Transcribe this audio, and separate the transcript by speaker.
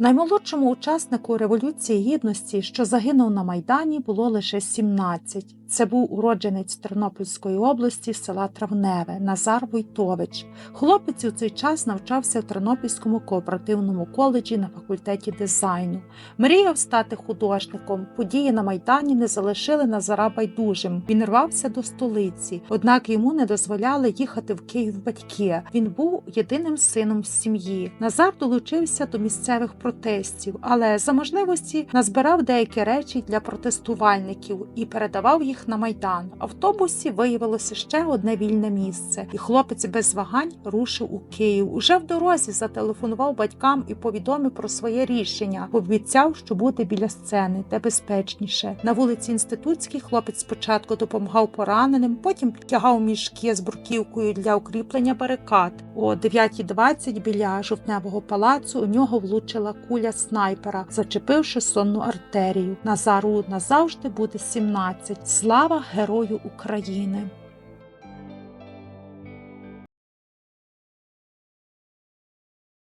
Speaker 1: Наймолодшому учаснику Революції Гідності, що загинув на Майдані, було лише 17. Це був уродженець Тернопільської області села Травневе Назар Войтович. Хлопець у цей час навчався в Тернопільському кооперативному коледжі на факультеті дизайну. Мріяв стати художником. Події на Майдані не залишили Назара байдужим. Він рвався до столиці, однак йому не дозволяли їхати в Київ батьки. Він був єдиним сином з сім'ї. Назар долучився до місцевих протестів, але за можливості назбирав деякі речі для протестувальників і передавав їх на майдан. В автобусі виявилося ще одне вільне місце, і хлопець без вагань рушив у Київ. Уже в дорозі зателефонував батькам і повідомив про своє рішення. Пообіцяв, що буде біля сцени, де безпечніше. На вулиці Інститутській хлопець спочатку допомагав пораненим, потім тягав мішки з бурківкою для укріплення барикад. О 9.20 біля жовтневого палацу у нього влучила куля снайпера, зачепивши сонну артерію. Назару назавжди буде 17. Слава герою України!